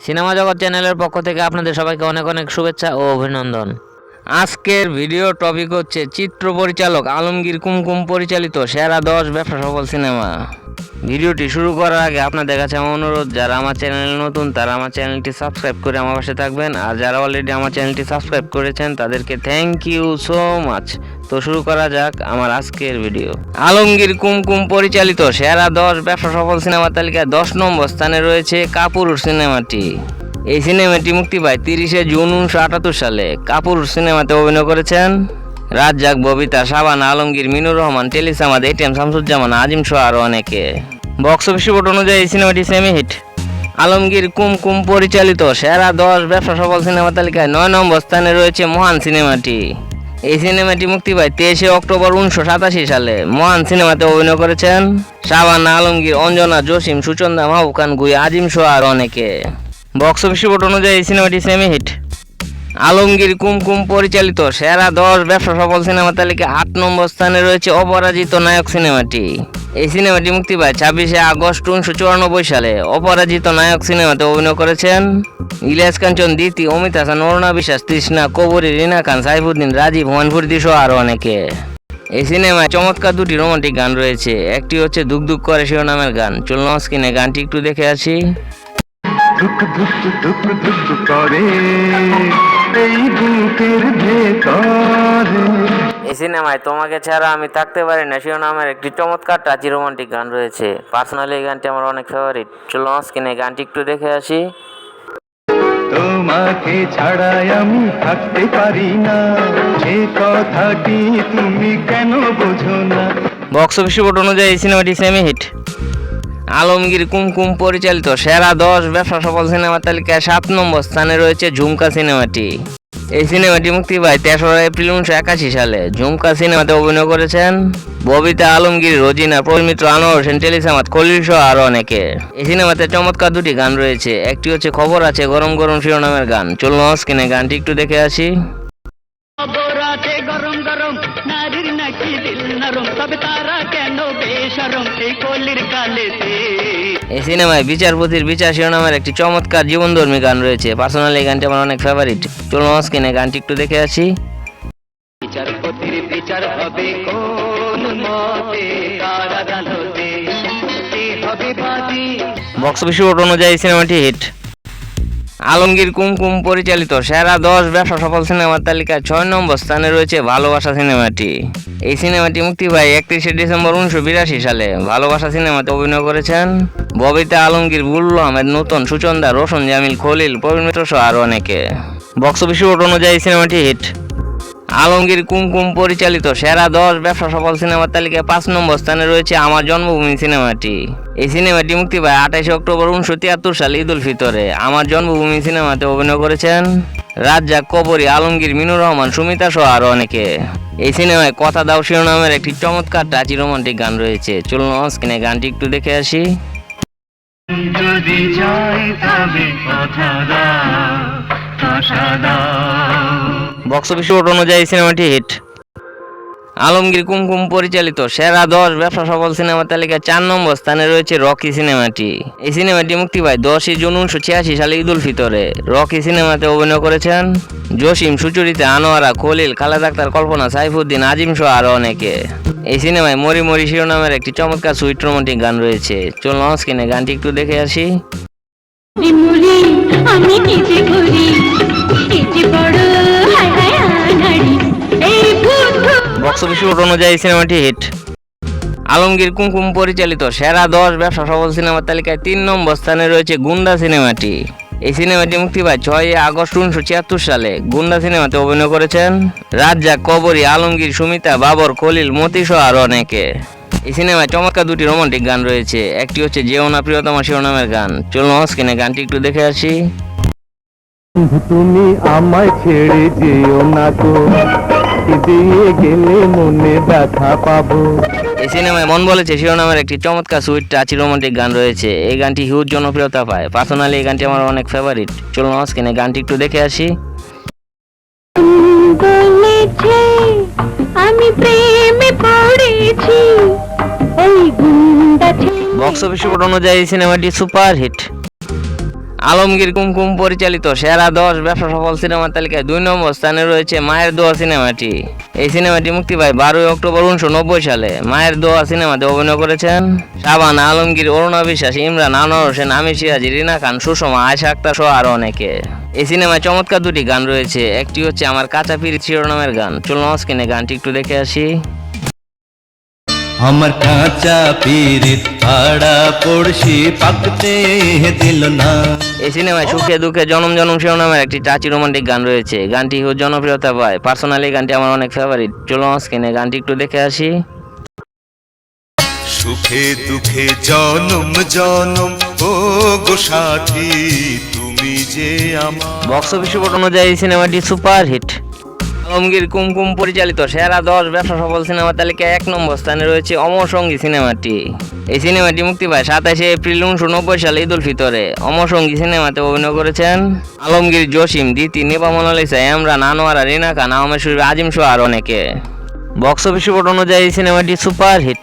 Cinema জগৎ চ্যানেলের পক্ষ থেকে আপনাদের সবাইকে অনেক অনেক শুভেচ্ছা ও অভিনন্দন। আজকের ভিডিও টপিক হচ্ছে চিত্র পরিচালক আলমগীর কুমকুম পরিচালিত সেরা দশ ব্যবসা সফল সিনেমা। ভিডিওটি শুরু করার আগে আপনাদের কাছে আমার অনুরোধ, যারা আমার চ্যানেল নতুন, তারা আমার চ্যানেলটি সাবস্ক্রাইব করে আমার পাশে থাকবেন। আর যারা অলরেডি আমার চ্যানেলটি সাবস্ক্রাইব করেছেন, তাদেরকে থ্যাংক ইউ সো মাচ তো শুরু করা যাক আমার আজকের ভিডিও। আলমগীর কুমকুম পরিচালিত সেরা দশ ব্যবসা সফল সিনেমা তালিকায় দশ নম্বর স্থানে রয়েছে কাপুরুষ সিনেমাটি। এই সিনেমাটি মুক্তি পায় তিরিশে জুন উনিশশো আটাত্তর সালে। কাপুর সিনেমাতে অভিনয় করেছেন রাজ্জাক, ববিতা সাবান আলমগীর, মিনুর রহমান, টেলিসামাদ এটিএম শামসুজ্জামান, আজিম সহ আরও অনেকে। বক্স অফিস রিপোর্ট অনুযায়ী এই সিনেমাটি সেমি হিট আলমগীর কুমকুম পরিচালিত, সেরা দশ ব্যবসা সফল সিনেমা তালিকায় নয় নম্বর স্থানে রয়েছে মহান সিনেমাটি। এই সিনেমাটি মুক্তি পায় তেইশে অক্টোবর উনিশশো সাতাশি সালে। মহান সিনেমাতে অভিনয় করেছেন শাবানা আলমগীর, অঞ্জনা, জসিম, সুচন্দা, মাহবুব খান, গুই, আজিম সহ আর অনেকে। বক্স অফিস রিপোর্ট অনুযায়ী সিনেমাটি সেমি হিট আলমগীর কুমকুম পরিচালিত, সেরা দশ ব্যবসা সফল সিনেমা তালিকা আট নম্বর স্থানে রয়েছে অপরাজিত নায়ক সিনেমাটি। এই সিনেমাটি মুক্তি পায় ছাব্বিশে আগস্ট উনিশশো চুরানব্বই সালে। অপরাজিত নায়ক সিনেমাতে অভিনয় করেছেন ইলিয়াস কাঞ্চন দিতি অমিত হাসান, অরুণা বিশ্বাস, তৃষ্ণা কবরী, রিনা খান, সাইফুদ্দিন, রাজীব হুমানফুর্দি সহ আরও অনেকে। এই সিনেমায় চমৎকার দুটি রোমান্টিক গান রয়েছে। একটি হচ্ছে দুক দুক করে শিরোনামের গান। চলুন স্ক্রিনে গানটি একটু দেখে আসি। ধুক ধুক ধুক ধুক করে। এই বুকের ভেতরে। এই সিনেমায় তোমাকে ছাড়া আমি থাকতে পারি না। শিরোনামের একটি চমৎকার টাচি রোমান্টিক গান রয়েছে। পার্সোনালি এই গানটি আমার অনেক ফেভারিট চলো স্ক্রিনে গানটি একটু দেখে আসি। তোমাকে ছাড়াই আমি থাকতে পারি না। সে কথাটি তুমি কেন বোঝো না? বক্স অফিস রিপোর্ট অনুযায়ী এই সিনেমাটি সেমি হিট আলমগীর কুমকুম পরিচালিত সেরা দশ ব্যবসা সফল সিনেমা তালিকায় সাত নম্বর স্থানে রয়েছে ঝুমকা সিনেমাটি। এই সিনেমাটি মুক্তি পায় তেসরা এপ্রিল উনিশশো একাশি সালে। ঝুমকা সিনেমাতে অভিনয় করেছেন ববিতা আলমগীর, রোজিনা, প্রমিত্র আনোয়ার হোসেন টেলিসামাত খলিল সহ আরও অনেকে। এই সিনেমাতে চমৎকার দুটি গান রয়েছে। একটি হচ্ছে খবর আছে গরম গরম শিরোনামের গান। চলুন স্ক্রিনে গানটি একটু দেখে আসি। খবরাতে গরম গরম নারীর নাকি দিল নরম তবে তারা কেন বেসরম এই কলির কালেতে এই সিনেমায় বিচারপতির বিচার শিরোনামের একটি চমৎকার জীবনধর্মী গান রয়েছে। পার্সোনালি এই গানটি আমার অনেক ফেভারিট চলুন স্ক্রিনে গানটি একটু দেখে আসি। বিচারপতির বিচার হবে কোন মতে? হবে বাদী বক্স অফিস অনুযায়ী সিনেমাটি হিট আলমগীর কুমকুম পরিচালিত সেরা দশ ব্যবসা সফল সিনেমার তালিকায় ছয় নম্বর স্থানে রয়েছে ভালোবাসা সিনেমাটি। এই সিনেমাটি মুক্তি পায় একত্রিশে ডিসেম্বর উনিশশো বিরাশি সালে। ভালোবাসা সিনেমাতে অভিনয় করেছেন ববিতা আলমগীর বুল্লু আহমেদ, নতুন সুচন্দা, রোশন জামিল, খলিল প্রবীণ মিত্র সহ আরও অনেকে। বক্স অফিস অনুযায়ী সিনেমাটি হিট আলমগীর কুমকুম পরিচালিত সেরা দশ ব্যবসা সফল সিনেমার তালিকায় পাঁচ নম্বর স্থানে রয়েছে আমার জন্মভূমি সিনেমাটি। এই সিনেমাটি মুক্তি পায় আঠাশে অক্টোবর উনিশশো তিয়াত্তর সাল ঈদ উল ফিতরে। আমার জন্মভূমি সিনেমাতে অভিনয় করেছেন রাজ্জাক, কবরী, আলমগীর, মিনুর রহমান, সুমিতা সহ আরও অনেকে। এই সিনেমায় কথা দাও শিরোনামের একটি চমৎকার টাচি রোমান্টিক গান রয়েছে। চলুন স্ক্রিনে গানটি একটু দেখে আসি। যদি যাই তবে কথা দাও। বক্স অফিস অনুযায়ী সিনেমাটি হিট আলমগীর কুমকুম পরিচালিত সেরা দশ ব্যবসা সফল সিনেমা তালিকায় চার নম্বর স্থানে রয়েছে রকি সিনেমাটি এই সিনেমাটি মুক্তি পায় দশই জুন উনিশশো ছিয়াশি সালে ঈদ উল ফিতরে। রকি সিনেমাতে অভিনয় করেছেন জসিম, সুচরিতা, আনোয়ারা, খলিল, খালেদ আক্তার, কল্পনা, সাইফুদ্দিন, আজিম সহ আরও অনেকে। এই সিনেমায় মরি মরি শিরোনামের একটি চমৎকার সুইট রোমান্টিক গান রয়েছে। চলুন স্ক্রিনে গানটি একটু দেখে আসি। আমি বড় বক্স অফিস অনুযায়ী সিনেমাটি হিট। আলমগীর কুমকুম পরিচালিত সেরা দশ ব্যবসা সফল সিনেমার তালিকায় তিন নম্বর স্থানে রয়েছে গুন্ডা সিনেমাটি। এই সিনেমাটি মুক্তি পায় ছয় আগস্ট উনিশশো ছিয়াত্তর সালে। গুন্ডা সিনেমাতে অভিনয় করেছেন রাজ্জাক, কবরী, আলমগীর, সুমিতা, বাবর, খলিল মতি সহ আরও অনেকে। এই সিনেমায় চমৎকার দুটি রোমান্টিক গান রয়েছে। একটি হচ্ছে যেও না প্রিয়তমা শিরোনামের গান। চলুন স্ক্রিনে গানটি একটু দেখে আসি। তুমি আমায় ছেড়ে যেও না দিয়ে গেলে মনে ব্যথা পাবো। এই সিনেমায় মন বলেছে শিরোনামের একটি চমৎকার সুইট টাচি রোমান্টিক গান রয়েছে। এই গানটি হিউজ জনপ্রিয়তা পায়। পার্সোনালি এই গানটি আমার অনেক ফেভারিট চলুন স্ক্রিনে গানটি একটু দেখে আসি। আমি প্রেমে পড়েছি। বক্স অফিস অনুযায়ী এই সিনেমাটি সুপার হিট আলমগীর কুমকুম পরিচালিত সেরা দশ ব্যবসা সফল সিনেমার তালিকায় দুই নম্বর স্থানে রয়েছে মায়ের দোয়া সিনেমাটি। এই সিনেমাটি মুক্তি পায় বারোই অক্টোবর উনিশশো নব্বই সালে। মায়ের দোয়া সিনেমাতে অভিনয় করেছেন শাবান আলমগীর, অরুণা বিশ্বাস, ইমরান, আনোয়ার হোসেন, আমির সিরাজি, রিনা খান, সুষমা আয়সা আক্তার সহ আরও অনেকে। এই সিনেমায় চমৎকার দুটি গান রয়েছে। একটি হচ্ছে আমার কাঁচা পিরিত শিরোনামের গান। চলুন স্ক্রিনে গানটি একটু দেখে আসি। আমার কাঁচা পিরিত ভাড়া পড়শি পাকতে দিল না। এই সিনেমায় সুখে দুঃখে জনম জনম শিরোনামের একটি টাচি রোমান্টিক গান রয়েছে। গানটি খুব জনপ্রিয়তা পায়। পার্সোনালি গানটি আমার অনেক ফেভারিট চলো স্ক্রিনে গানটি একটু দেখে আসি। সুখে দুঃখে জনম জনম ও গো সাথী তুমি যে আমার বক্স অফিস রিপোর্ট অনুযায়ী এই সিনেমাটি সুপার হিট আলমগীর কুমকুম পরিচালিত সেরা দশ ব্যবসা সফল সিনেমা তালিকায় এক নম্বর স্থানে রয়েছে অমর সঙ্গী সিনেমাটি। এই সিনেমাটি মুক্তি পায় সাতাশে এপ্রিল উনিশশো নব্বই সালে ঈদ উল ফিতরে। অমর সঙ্গী সিনেমাতে অভিনয় করেছেন আলমগীর জসিম দিতি নিপা মোনালিসা এমরান আনোয়ারা, রিনা খান, আহমেদ শরীফ, আজিম সহ আর অনেকে। বক্স অফিস রিপোর্ট অনুযায়ী সিনেমাটি সুপার হিট